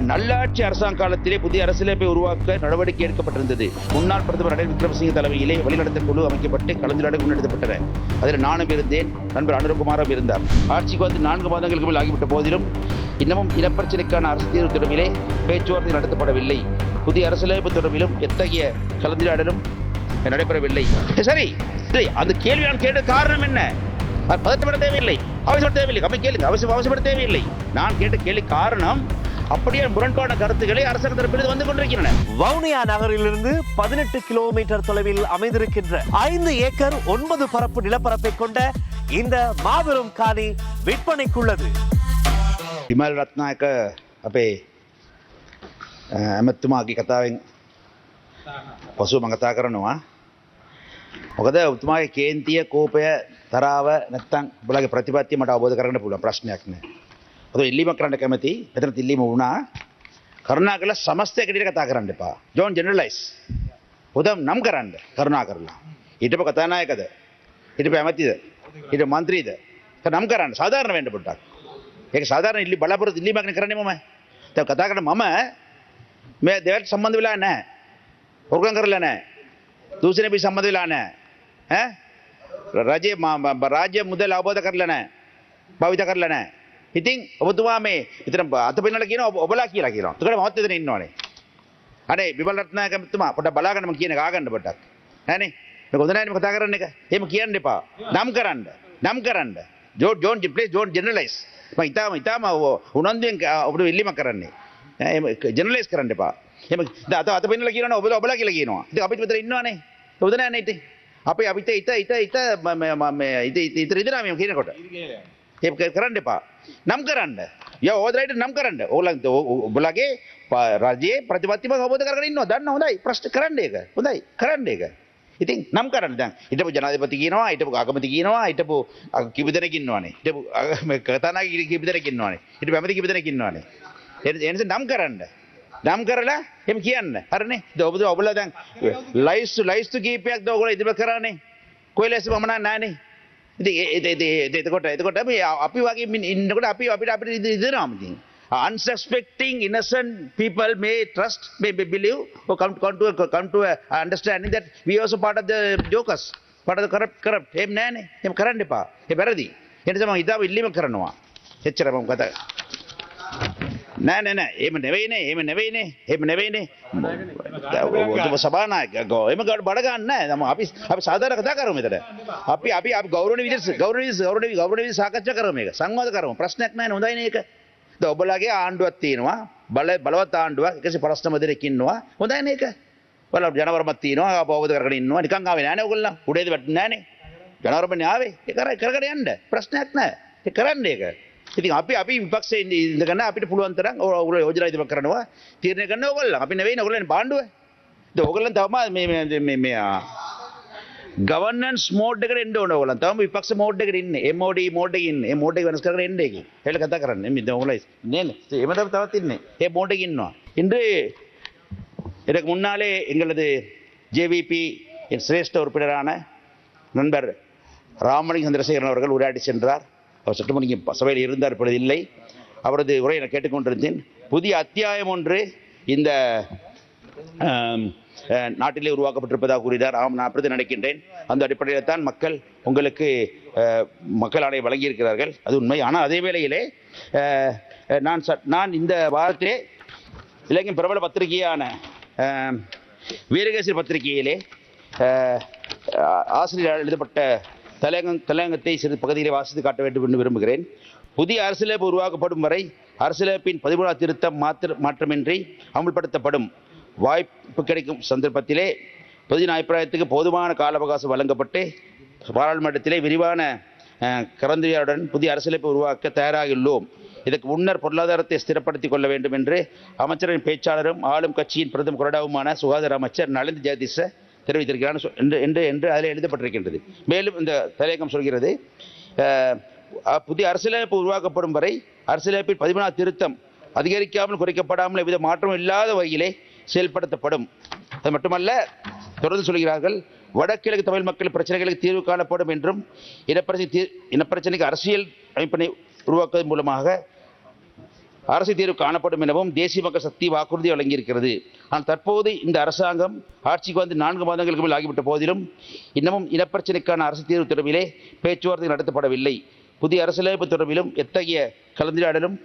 நல்லாட்சி அரசாங்க காலத்திலே புதிய அரசியலமைப்பை உருவாக்க நடவடிக்கை எடுக்கப்பட்டிருந்தது. முன்னாள் பிரதமர் ரணில் விக்ரமசிங்க தலைமையிலே வழிநடத்தல் குழு அமைக்கப்பட்டு கலந்துரையாடல் முன்னெடுக்கப்பட்டன. அதில் நானும் இருந்தேன் நண்பர் அனுரகுமாரும் இருந்தார். ஆட்சிக்கு வந்து நான்கு மாதங்களுக்கு மேல் ஆகிவிட்ட போதிலும் இன்னமும் இனப்பிரச்சனைக்கான அரசு தீர்வு தொடர்பிலே பேச்சுவார்த்தை நடத்தப்படவில்லை. புதிய அரசியலமைப்பு தொடர்பிலும் எத்தகைய கலந்துரையாடலும் நடைபெறவில்லை. சரி. சரி அந்த கேள்வி நான் கேட்ட காரணம் என்ன? அது பதட்டப்பட தேவையில்லை. அவசியப்பட தேவையில்லை. அப்படி கேளுங்க. அவசியம் அவசியப்பட தேவையில்லை. நான் கேட்ட கேள்வி காரணம் அப்படியே முரண்பான கருத்துக்களை அரசாங்க தரப்பில் வந்து கொண்டிருக்கின்றன வவுனியா நகரிலிருந்து பதினெட்டு கிலோமீட்டர் தொலைவில் அமைந்திருக்கின்ற ஐந்து ஏக்கர் ஒன்பது பரப்பு நிலப்பரப்பை கொண்ட இந்த மாபெரும் காணி விற்பனைக்குள்ளது විමල් රත්නායක අපේ අ, ඇමත්තුමාගේ කතාවෙන් පසුව මඟතා කරනවා මොකද උතුමාගේ කේන්තිය කෝපය තරාව නැත්තං බලගේ ප්‍රතිපත්තිය මට අවබෝධ කරන්න පුළුවන් ප්‍රශ්නයක් නෑ ඔද ඉල්ලීම කරන්න කැමති. මෙතන තිල්ලීම වුණා. කරුණා කළ සමස්තය කටියට කතා කරන්න එපා. ජෝන් ජෙනරලයිස් උදම් නම් කරන්න කරුණා කරලා ඊටප කතානායකද? හිටප ඇමතිද? හිට මන්ත්‍රීද? නම් කරන්න. සාධාරණ වෙන්න පොට්ටක් ඒක සාධාරණ ඉල්ලි බලාපොරොත්තු ඉල්ලීමක් කරන්නේ මම දැන් කතා කරන මම මේ දෙවට සම්බන්ධ වෙලා නැහැ. හොරගම් කරලා නැහැ. දූෂණය පිට සම්බන්ධ වෙලා නැහැ. ඈ? රජයේ මා- මා- රාජ්‍ය මුදල් අවබෝධ කරලා නැහැ. භාවිත කරලා නැහැ. ඉතින් ඔබතුමා මේ ඉතින් අත පෙන්නලා කියනවා ඔබ- ඔබලා කියලා කියනවා. එතකොට මමත් එතන ඉන්නවනේ අනේ විමල් රත්නායක මහත්මයා පොඩ්ඩක් බලාගන්න මම කියන එක ආගන්න පොඩ්ඩක්. නෑනේ මේක හොඳ නෑනේ කතා කරන්න එක. එහෙම කියන්න එපා. නම් කරන්න. නම් කරන්න. Jo John place John generalise මම ඉතාම ඉතාම උනන්දුවෙන් ඔබට ඉල්ලීමක් කරන්නේ. එහෙම ජෙනරලයිස් කරන්න එපා. එහෙම අත අත පෙන්නලා කියනවනේ ඔබලා ඔබලා කියලා කියනවා. ඉතින් අපිත් මෙතන ඉන්නවනේ. හොඳ නෑනේ ඉතින්. අපි අපිට ඉත ඉත ඉත මම මම ඉත ඉත ඉත ඉදලා මේ කියනකොට. ඒක කරන්න එපා නම් කරන්න. ය ඕදරයිට නම් කරන්න. ඕලන් ඔබලගේ ප- රජයේ ප්‍රතිපත්තිම අවබෝධ කරගෙන ඉන්නවා. දන්න හොඳයි. ප්‍රශ්න කරන්න ඒක. හොඳයි. කරන්න ඒක. ඉතින් නම් කරන්න. දැන් හිටපු ජනාධිපති කියනවා හිටපු අගමැති කියනවා හිටපු අ- කිප දෙනෙක් ඉන්නවානේ. හිටපු අ- මේ කතානායක කිප දෙනෙක් ඉන්නවානේ. හිටපු ඇමති කිප දෙනෙක් ඉන්නවානේ. ඒ ඒ නිසා නම් කරන්න. නම් කරලා එහෙම කියන්න. හරිනේ? දැන් ඔබ ඔබලා දැන් ලයිස්තු ලයිස්තු කීපයක් ද ඔයගොල්ලෝ ඉදිරිපත් කරානේ කොයි ලෙස මම නැහැ ඉතින් ඒ- ඒ- ඒ- ඒ- එතකොට එතකොට මේ අපි වගේ මින් ඉන්නකොට අපි අපිට අපිට ඉද- ඉදෙනවා ඉතින් unsuspecting innocent people may trust may, may believe or come, come to a, come to a understanding that we also part of the jokers. Part of the corrupt corrupt. එහෙම නෑනේ. එහෙම කරන්න එපා. ඒ වැරදි. ඒ නිසා මම ඉදාව ඉල්ලීම කරනවා. එච්චර මම කතා නෑ නෑ නෑ. එහෙම නෙවෙයිනේ එහෙම නෙවෙයිනේ එහෙම නෙවෙයිනේ ඔබ සභානායක ගෝ එහෙම ගාඩ බඩ ගන්න නෑ. තම අපි අපි සාධාරණ කතා කරමු මෙතන. අපි අපි අපි ගෞරවණීය විදිහට ගෞරවණීය ගෞරවණීය ගෞරවණීය විදිහට සාකච්ඡා කරමු මේක. සංවාද කරමු. ප්‍රශ්නයක් නෑනේ හොඳයිනේ ඒක. දැන් ඔබලාගේ ආණ්ඩුවක් තියෙනවා. බල බලවත් ආණ්ඩුවක්. එකසේ ප්‍රශ්න මැදෙක ඉන්නවා. හොඳයිනේ ඒක. බලන්න ජනවරමක් තියෙනවා. අවබෝධ කරගෙන ඉන්නවා. නිකන් ආවේ නෑනේ ඔයගොල්ලෝ. උඩේද වැටුනේ නෑනේ ජනවරමනේ ආවේ. ඒක කර කරගෙන යන්න. ප්‍රශ්නයක් නෑ. ඒක කරන්න ඒක. ඉතින් අපි අපි විපක්ෂයේ ඉඳ- ඉඳගෙන අපිට පුළුවන් තරම් ඔයගොල්ලෝ යෝජනා ඉදිරිපත් කරනවා තීරණය කරන ඕගොල්ලෝ අපි නෙවෙයි ඕගොල්ලෝනේ බාණ්ඩුව ඉතින් ඕගොල්ලන් තවම මේ මේ මේ මේ ගවර්නන්ස් මෝඩ් එකට එන්න ඕන ඕගොල්ලන් තවම විපක්ෂ මෝඩ් එකට ඉන්නේ MOD මෝඩ් එකේ ඉන්නේ ඒ මෝඩ් එක වෙනස් කරගෙන එන්න ඒකේ ඒල කතා කරන්නේ මේ දැන් ඕගොල්ලෝ නේද එහෙම තමයි තවත් ඉන්නේ ඒ මෝඩ් එකේ ඉන්නවා இன்று இதற்கு முன்னாலே எங்களது ஜேவிபி என் சிரேஷ்ட உறுப்பினரான நண்பர் ராமலிங்க சந்திரசேகரன் அவர்கள் உரையாடி சென்றார் அவர் சட்டமன்ற சபையில் இருந்தார் இப்பொழுது இல்லை. அவரது உரையை நான் கேட்டுக்கொண்டிருந்தேன். புதிய அத்தியாயம் ஒன்று இந்த நாட்டிலே உருவாக்கப்பட்டிருப்பதாக கூறினார். ஆம் நான் அப்படி நினைக்கின்றேன். அந்த அடிப்படையில் தான் மக்கள் உங்களுக்கு மக்கள் ஆணையை வழங்கியிருக்கிறார்கள். அது உண்மை. ஆனால் அதே வேளையிலே நான் ச- நான் இந்த வாரத்திலே இலங்கையின் பிரபல பத்திரிகையான வீரகேசரி பத்திரிகையிலே ஆசிரியர் எழுதப்பட்ட தலையங்கம் தலையங்கத்தை சிறு பகுதிகளை வாசித்து காட்ட வேண்டும் என்று விரும்புகிறேன். புதிய அரசியலமைப்பு உருவாக்கப்படும் வரை அரசியலமைப்பின் பதிமூணாம் திருத்தம் மாத்திர மாற்றமின்றி அமுல்படுத்தப்படும் வாய்ப்பு கிடைக்கும் சந்தர்ப்பத்திலே பொதுஜன அபிப்பிராயத்துக்கு போதுமான கால அவகாசம் வழங்கப்பட்டு பாராளுமன்றத்திலே விரிவான அஹ், புதிய அரசியலமைப்பு உருவாக்க தயாராகியுள்ளோம். இதற்கு முன்னர் பொருளாதாரத்தை ஸ்திரப்படுத்திக் கொள்ள வேண்டும் என்று அமைச்சரின் பேச்சாளரும் ஆளும் கட்சியின் பிரதம கொறடாவுமான சுகாதார அமைச்சர் நலிந்த் ஜெகதீஷ தெரிவித்திருக்கிறான். என்று என்று என்று அதில் எழுதப்பட்டிருக்கின்றது. மேலும் இந்த தலையங்கம் சொல்கிறது புதிய அரசியலமைப்பு உருவாக்கப்படும் வரை அரசியலமைப்பில் பதிமூணாம் திருத்தம் அதிகரிக்காமல் குறைக்கப்படாமல் எவ்வித மாற்றமும் இல்லாத வகையிலே செயல்படுத்தப்படும். அது மட்டுமல்ல தொடர்ந்து சொல்கிறார்கள் வடகிழக்கு தமிழ் மக்கள் பிரச்சனைகளுக்கு தீர்வு காணப்படும் என்றும் இனப்பிரச்சனை இனப்பிரச்சனைக்கு அரசியல் அமைப்பினை உருவாக்குவதன் மூலமாக அரசு தீர்வு காணப்படும் எனவும் தேசிய மக்கள் சக்தி வாக்குறுதி வழங்கியிருக்கிறது. ஆனால் தற்போது இந்த அரசாங்கம் ஆட்சிக்கு வந்து நான்கு மாதங்களுக்கு மேல் ஆகிவிட்ட போதிலும் இன்னமும் இனப்பிரச்சனைக்கான அரசு தீர்வு தொடர்பிலே பேச்சுவார்த்தை நடத்தப்படவில்லை. புதிய அரசியலமைப்பு தொடர்பிலும் எத்தகைய கலந்துரையாடலும்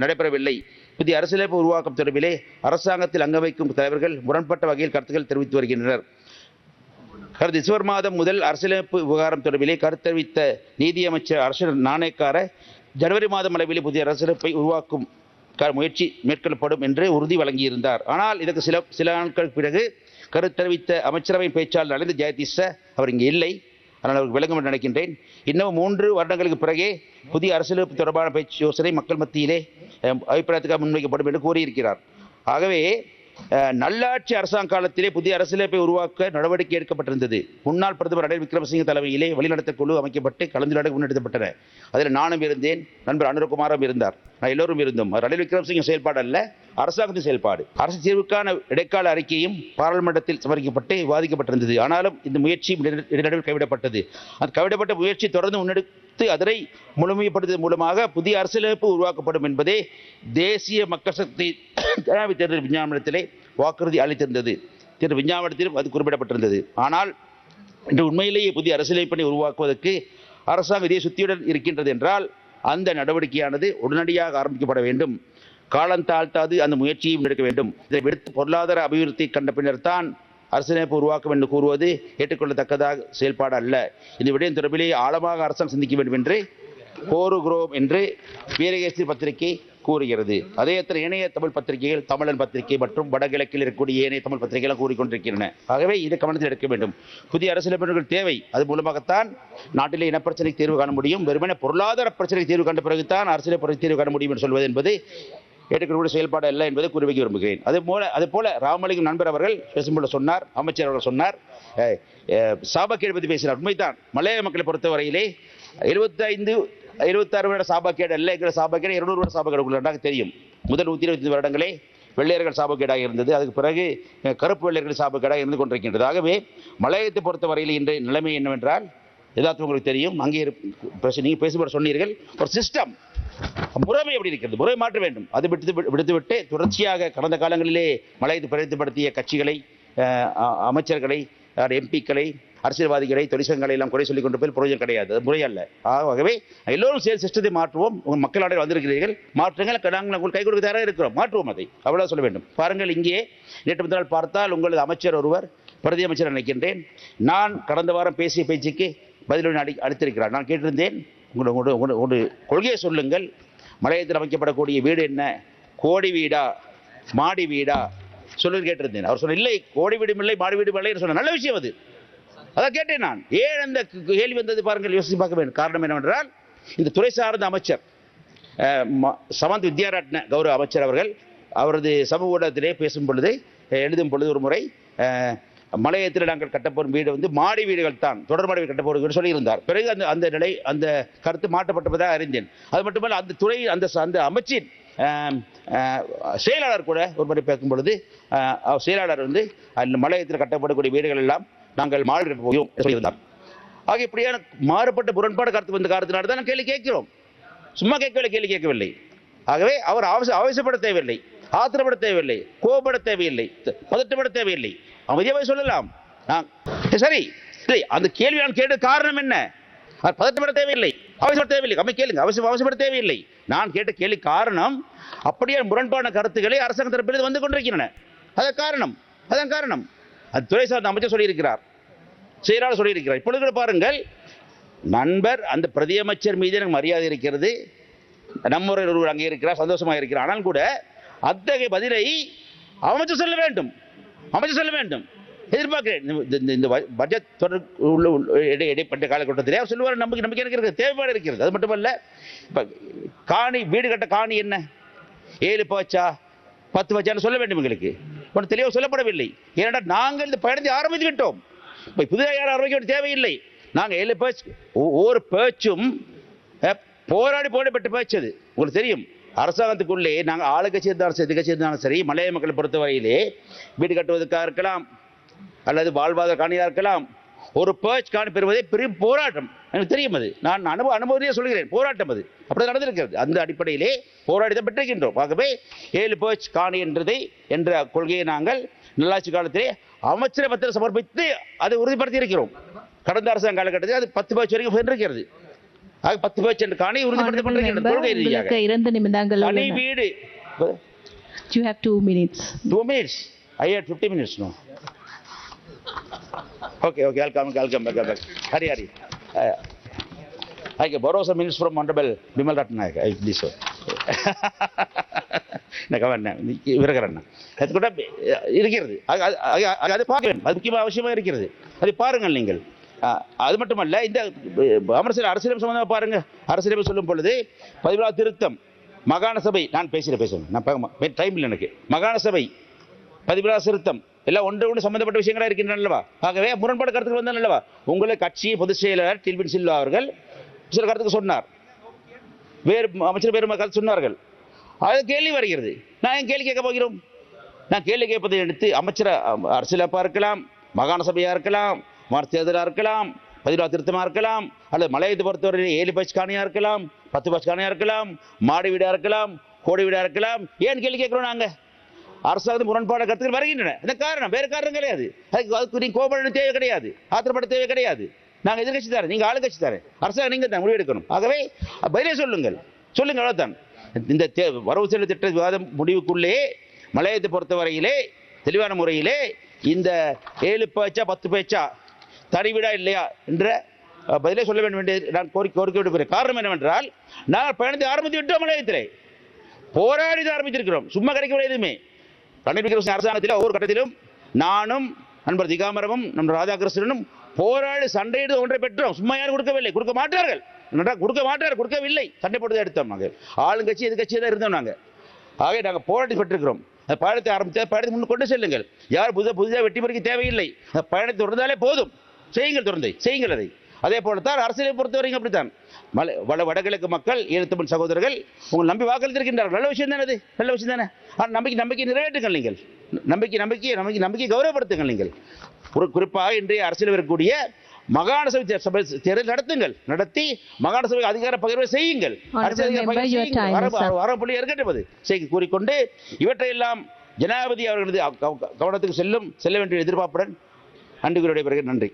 நடைபெறவில்லை. புதிய அரசியலமைப்பு உருவாக்கம் தொடர்பிலே அரசாங்கத்தில் அங்க வைக்கும் தலைவர்கள் முரண்பட்ட வகையில் கருத்துக்கள் தெரிவித்து வருகின்றனர். கடந்த டிசம்பர் மாதம் முதல் அரசியலமைப்பு விவகாரம் தொடர்பிலே கருத்து தெரிவித்த நீதியமைச்சர் அரசு நாணயக்கார ஜனவரி மாதம் அளவில் புதிய அரசியலமைப்பை உருவாக்கும் க- முயற்சி மேற்கொள்ளப்படும் என்று உறுதி வழங்கியிருந்தார். ஆனால் இதற்கு சில சில நாட்கள் பிறகு கருத்து தெரிவித்த அமைச்சரவை பேச்சாளர் நலிந்த ஜெயதிஷ அவர் இங்கே இல்லை. அதனால் அவருக்கு விளங்கும் என்று நினைக்கின்றேன். இன்னும் மூன்று வருடங்களுக்கு பிறகே புதிய அரசியலமைப்பு தொடர்பான பேச்சு யோசனை மக்கள் மத்தியிலே அபிப்பிராயத்துக்காக முன்வைக்கப்படும் என்று கூறியிருக்கிறார். ஆகவே நல்லாட்சி அரசாங்க காலத்திலே புதிய அரசியலமைப்பை உருவாக்க நடவடிக்கை எடுக்கப்பட்டிருந்தது. முன்னாள் பிரதமர் ரணில் விக்ரமசிங்க தலைமையிலே வழிநடத்த குழு அமைக்கப்பட்டு கலந்துரையாடல் முன்னெடுக்கப்பட்டன. அதில் நானும் இருந்தேன் நண்பர் அனுரகுமாரும் இருந்தார். நான் எல்லோரும் இருந்தோம். அது ரணில் விக்ரமசிங்க செயல்பாடு அல்ல அரசாங்கத்தின் செயல்பாடு. அரசு தீர்வுக்கான இடைக்கால அறிக்கையும் பாராளுமன்றத்தில் சமர்ப்பிக்கப்பட்டு விவாதிக்கப்பட்டிருந்தது. ஆனாலும் இந்த முயற்சி இடைநடு- இடைநடுவில் கைவிடப்பட்டது. அந்த கைவிடப்பட்ட முயற்சி தொடர்ந்து முன்னெடுத்து அதனை முழுமைப்படுத்துவதன் மூலமாக புதிய அரசியலமைப்பு உருவாக்கப்படும் என்பதே தேசிய மக்கள் சக்தி ஜனாதிபதி தேர்தல் விஞ்ஞாபனத்திலே வாக்குறுதி அளித்திருந்தது. தேர்தல் விஞ்ஞாபனத்திலும் அது குறிப்பிடப்பட்டிருந்தது. ஆனால் இன்று உண்மையிலேயே புதிய அரசியலமைப்பினை உருவாக்குவதற்கு அரசாங்கம் இதே சுத்தியுடன் இருக்கின்றது என்றால் அந்த நடவடிக்கையானது உடனடியாக ஆரம்பிக்கப்பட வேண்டும். காலம் தாழ்த்தாது அந்த முயற்சியையும் எடுக்க வேண்டும். இதை விடுத்து பொருளாதார அபிவிருத்தி கண்ட பின்னர் தான் அரசமைப்பு உருவாக்கும் என்று கூறுவது ஏற்றுக்கொள்ளத்தக்கதாக செயல்பாடு அல்ல இந்த விடயம் தொடர்பிலே ஆழமாக அரசாங்கம் சிந்திக்க வேண்டும் என்று கோருகிறோம் என்று வீரகேசி பத்திரிகை கூறுகிறது. அதே ஏனைய இணைய தமிழ் பத்திரிகைகள் தமிழன் பத்திரிகை மற்றும் வடகிழக்கில் இருக்கக்கூடிய ஏனைய தமிழ் பத்திரிகைகள் கூறிக்கொண்டிருக்கின்றன. ஆகவே இதை கவனத்தில் எடுக்க வேண்டும். புதிய அரசியலமைப்புகள் தேவை. அது மூலமாகத்தான் நாட்டிலே இனப்பிரச்சனைக்கு தீர்வு காண முடியும். வெறுமனே பொருளாதார பிரச்சனைக்கு தீர்வு கண்ட பிறகுதான் பிரச்சனை தீர்வு காண முடியும் என்று சொல்வது என்பது ஏற்றுக்கொள்ளக்கூடிய செயல்பாடு அல்ல என்பதை கூறி வைக்க விரும்புகிறேன். அதே போல அதே போல ராமலிங்கம் நண்பர் அவர்கள் பேசும்போது சொன்னார் அமைச்சர் அவர்கள் சொன்னார். சாபக்கேடு பற்றி பேசினார். உண்மைதான். மலைய மக்களை பொறுத்தவரையிலே எழுபத்தைந்து எழுபத்தாறு வருட சாபக்கேடு அல்ல. என்கிற சாபக்கேடு இருநூறு வருட சாபக்கேடு தெரியும். முதல் நூற்றி இருபத்தி வருடங்களே வெள்ளையர்கள் சாபக்கேடாக இருந்தது. அதுக்கு பிறகு கருப்பு வெள்ளையர்கள் சாபக்கேடாக இருந்து கொண்டிருக்கின்றது. ஆகவே மலையத்தை பொறுத்தவரையில் இன்றைய நிலைமை என்னவென்றால் எதாச்சும் உங்களுக்கு தெரியும். அங்கே நீங்கள் பேசும்போது சொன்னீர்கள். ஒரு சிஸ்டம் முறைமை எப்படி இருக்கிறது? முறை மாற்ற வேண்டும். அது விடுத்து விடுத்துவிட்டு தொடர்ச்சியாக கடந்த காலங்களிலே மலையை பிரதிப்படுத்திய கட்சிகளை அமைச்சர்களை எம்பிக்களை அரசியல்வாதிகளை தொழிற்சங்கங்களை எல்லாம் குறை சொல்லிக் கொண்டு போய் புரோஜனம் கிடையாது. முறை அல்ல. ஆகவே எல்லோரும் சேர் சிஸ்டத்தை மாற்றுவோம். உங்கள் மக்களாடை வந்திருக்கிறீர்கள். மாற்றுங்கள். நாங்கள் உங்களுக்கு கை கொடுக்க தயாராக இருக்கிறோம். மாற்றுவோம் அதை. அவ்வளோ சொல்ல வேண்டும். பாருங்கள் இங்கே நேற்று முந்தின பார்த்தால் உங்களது அமைச்சர் ஒருவர் பிரதி அமைச்சர் நினைக்கின்றேன் நான் கடந்த வாரம் பேசிய பேச்சுக்கு பதிலொன்று அடி அளித்திருக்கிறார். நான் கேட்டிருந்தேன் உங்களோட உங்களோட- ஒரு கொள்கையை சொல்லுங்கள். மலையத்தில் அமைக்கப்படக்கூடிய வீடு என்ன? கோடி வீடா? மாடி வீடா? சொல்லி கேட்டிருந்தேன். அவர் சொன்ன இல்லை கோடி வீடும் இல்லை மாடி வீடும் இல்லை சொன்ன நல்ல விஷயம் அது. அதான் கேட்டேன் நான். ஏன் அந்த கேள்வி வந்தது பாருங்கள் யோசித்து பார்க்க வேண்டும். காரணம் என்னவென்றால் இந்த துறை சார்ந்த அமைச்சர் சமந்த் வித்யாரட்ன கௌரவ அமைச்சர் அவர்கள் அவரது சமூக ஊடகத்திலே பேசும் பொழுது எழுதும் பொழுது ஒரு முறை மலையத்தில் நாங்கள் கட்டப்போகும் வீடு வந்து மாடி வீடுகள் தான் தொடர் மாடி வீடு கட்டப்போகிறது வீடு சொல்லியிருந்தார். பிறகு அந்த அந்த நிலை அந்த கருத்து மாற்றப்பட்டதாக அறிந்தேன். அது மட்டுமல்ல அந்த துறை அந்த அந்த அமைச்சின் செயலாளர் கூட ஒரு முறை பேசும் பொழுது செயலாளர் வந்து அந்த மலையத்தில் கட்டப்படக்கூடிய வீடுகள் எல்லாம் நாங்கள் மாடு கட்ட போகிறோம் சொல்லியிருந்தார். ஆக இப்படியான மாறுபட்ட முரண்பாடு கருத்து வந்த காரணத்தினால தான் கேள்வி கேட்கிறோம். சும்மா கேட்கவில்லை கேள்வி கேட்கவில்லை. ஆகவே அவர் அவச அவசியப்பட தேவையில்லை. ஆத்திரப்பட தேவையில்லை கோபப்பட தேவையில்லை பதட்டப்பட தேவையில்லை. அமைதியாக சொல்லலாம். நான் சரி இல்லை அந்த கேள்வி நான் கேட்ட காரணம் என்ன? அது பதட்டப்பட தேவையில்லை அவசியப்பட தேவையில்லை. அம்மை கேளுங்க அவசியம் அவசியப்பட தேவையில்லை. நான் கேட்ட கேள்வி காரணம் அப்படியே முரண்பான கருத்துக்களை அரசாங்க தரப்பில் வந்து கொண்டிருக்கின்றன. அதான் காரணம் அதான் காரணம். அது துறை சார்ந்த அமைச்சர் சொல்லியிருக்கிறார். செயலாளர் சொல்லியிருக்கிறார். இப்பொழுது கூட பாருங்கள் நண்பர் அந்த பிரதியமைச்சர் மீது எனக்கு மரியாதை இருக்கிறது. நம்முறை ஒருவர் அங்கே இருக்கிறார் சந்தோஷமாக இருக்கிறார். ஆனால் கூட அத்தகைய பதிலை அமைச்சர் சொல்ல வேண்டும். அமைச்சர் சொல்ல வேண்டும். எதிர்பார்க்கிறேன். இந்த- இந்த- இந்த பட்ஜெட் தொடர் உள்ள இடை இடைப்பட்ட காலகட்டத்திலே அவர் சொல்லுவார் நம்பிக்கை நம்பிக்கை எனக்கு இருக்கிறது தேவைப்பாடு இருக்கிறது. அது மட்டுமல்ல இப்போ காணி வீடு கட்ட காணி என்ன? ஏழு பச்சா பத்து பச்சான்னு சொல்ல வேண்டும் எங்களுக்கு. ஒன்று தெளிவாக சொல்லப்படவில்லை. ஏனென்றால் நாங்கள் இந்த பயணத்தை ஆரம்பித்து விட்டோம். இப்போ புதிதாக யாரும் ஆரம்பிக்க வேண்டிய தேவையில்லை. நாங்கள் ஏழு பேச்சு ஒவ்வொரு பேச்சும் போராடி போடப்பட்ட பேச்சு அது உங்களுக்கு தெரியும். அரசாங்கத்துக்குள்ளே நாங்கள் ஆளுக்கட்சி இருந்தாலும் சரி எதிர்கட்சி இருந்தாலும் சரி மலைய மக்களை பொறுத்தவரையிலே வீடு கட்டுவதற்காக இருக்கலாம் அல்லது வாழ்வாதார காணியாக இருக்கலாம் ஒரு பேர்ச் காணி பெறுவதே பெரிய போராட்டம். எனக்கு தெரியும் அது. நான் அனுபவ அனுபவத்தையே சொல்கிறேன் போராட்டம் அது. அப்படி நடந்திருக்கிறது. அந்த அடிப்படையிலே போராட்டத்தை பெற்றிருக்கின்றோம். ஆகவே ஏழு பேர்ச் காணி என்றதை என்ற கொள்கையை நாங்கள் நல்லாட்சி காலத்திலே அமைச்சர் பத்திரம் சமர்ப்பித்து அதை உறுதிப்படுத்தி இருக்கிறோம் கடந்த அரசாங்க காலகட்டத்தில் அது பத்து பேர்ச் வரைக்கும் சென்றிருக்கிறது ஆக பத்து பேர்ச் என்ற காணி member, கொள்கை ரீதியாக இரண்டு நிமிடங்கள் தனி. வீடு You have two minutes. Two minutes. I had 50 minutes now. Okay, okay, I'll come, I'll come back, I'll come back. Hurry, hurry. Uh, I can borrow some minutes from Honorable Bimal Ratnayak, I please so. விரகரண்ணா அது கூட இருக்கிறது அது- பார்க்க வேண்டும் அது முக்கியமாக அவசியமாக இருக்கிறது அதை பாருங்கள் நீங்கள் அது மட்டுமல்ல இந்த அமரசர் அரசியலமைப்பு சம்பந்தமாக பாருங்க. அரசியலமைப்பு சொல்லும் பொழுது பதினாறு திருத்தம் மகாண சபை நான் பேசுகிறேன் பேசுகிறேன் நான் டைம் இல்லை எனக்கு. மகாண சபை பதிவிழா திருத்தம் எல்லாம் ஒன்று ஒன்று சம்பந்தப்பட்ட விஷயங்களா இருக்கின்றன அல்லவா? ஆகவே முரண்பாடு கருத்துக்கு வந்தால் அல்லவா? உங்களை கட்சி பொதுச் செயலாளர் டில்பின் சில்வா அவர்கள் சில கருத்துக்கு சொன்னார். வேறு அமைச்சர் வேறு கருத்து சொன்னார்கள். அது கேள்வி வருகிறது. நான் ஏன் கேள்வி கேட்க போகிறோம்? நான் கேள்வி கேட்பதை எடுத்து அமைச்சர் அரசியலப்பா இருக்கலாம் மாகாண சபையாக இருக்கலாம் மாநில தேர்தலாக இருக்கலாம் பதிவா திருத்தமாக இருக்கலாம் அல்லது மலையத்தை பொறுத்தவரை ஏழு பஸ் காணியாக இருக்கலாம் பத்து பஸ் காணியாக இருக்கலாம் மாடி வீடாக இருக்கலாம் கோடி வீடாக இருக்கலாம். ஏன் கேள்வி கேட்குறோம் நாங்கள் அரசாங்கம் முரண்பாடு கருத்துக்கள் வருகின்றன. இந்த காரணம்? வேறு காரணம் கிடையாது. அதுக்கு அதுக்கு நீங்கள் கோபப்பட தேவை கிடையாது. ஆத்திரப்பட தேவை கிடையாது. நாங்கள் எதிர்கட்சி தரேன் நீங்கள் ஆளுங்கட்சி தரேன் அரசாங்கம் நீங்கள் தான் முடிவெடுக்கணும் ஆகவே பதிலே சொல்லுங்கள். சொல்லுங்கள் அவ்வளோதான் இந்த தே வரவு செலவு திட்ட விவாதம் முடிவுக்குள்ளே மலையத்தை பொறுத்தவரையிலே தெளிவான முறையிலே இந்த ஏழு பேச்சா பத்து பேச்சா தனிவிடா இல்லையா என்ற பதிலே சொல்ல வேண்டும் என்று நான் கோரிக்கை கோரிக்கை விடுக்கிறேன் காரணம் என்னவென்றால் நான் பயணத்தை ஆரம்பித்து விட்டோம் மலையத்திலே போராடி ஆரம்பித்திருக்கிறோம். சும்மா கிடைக்கவில்லை எதுவுமே. ரணில் விக்ரமசிங்க அரசாங்கத்தில் ஒவ்வொரு கட்டத்திலும் நானும் நண்பர் திகாமரமும் நண்பர் ராதாகிருஷ்ணனும் போராடி சண்டையிடு ஒன்றை பெற்றோம். சும்மா யாரும் கொடுக்கவில்லை. கொடுக்க மாட்டார்கள். என்னடா, கொடுக்க மாட்டார்கள். கொடுக்கவில்லை. சண்டை போட்டு எடுத்தோம் நாங்கள் ஆளுங்கட்சி எதிர்கட்சி தான் இருந்தோம் நாங்கள் ஆகவே நாங்கள் போராட்டி பெற்றிருக்கிறோம். அந்த பயணத்தை ஆரம்பித்த பயணத்தை முன் கொண்டு செல்லுங்கள். யார் புதிய புதிதாக வெற்றி பெறுக்க தேவையில்லை. அந்த பயணத்தை தொடர்ந்தாலே போதும். செய்யுங்கள் தொடர்ந்து செய்யுங்கள் அதை. அதே போல தான் அரசியலை பொறுத்தவரைக்கும் அப்படித்தான். மலை வட வடகிழக்கு மக்கள் ஈழத்தமிழ் சகோதரர்கள் உங்கள் நம்பி வாக்களித்திருக்கின்றார்கள். நல்ல விஷயம் தானே அது? நல்ல விஷயம் தானே? ஆனால் நம்பிக்கை நம்பிக்கை நிறைவேற்றுங்கள் நீங்கள். நம்பிக்கை நம்பிக்கை நம்பிக்கை நம்பிக்கை கௌரவப்படுத்துங்கள் நீங்கள். குறி- குறிப்பாக இன்றைய அரசியல் வரக்கூடிய மாகாண சபை சபை தேர்தல் நடத்துங்கள். நடத்தி மாகாண சபை அதிகார பகிர்வை செய்யுங்கள். வரப்புள்ளி இருக்கட்டும் அது செய்தி கூறிக்கொண்டு இவற்றையெல்லாம் ஜனாதிபதி அவர்களது கவ- கவனத்துக்கு செல்லும் செல்ல வேண்டிய எதிர்பார்ப்புடன் அன்புகளுடைய பிறகு நன்றி.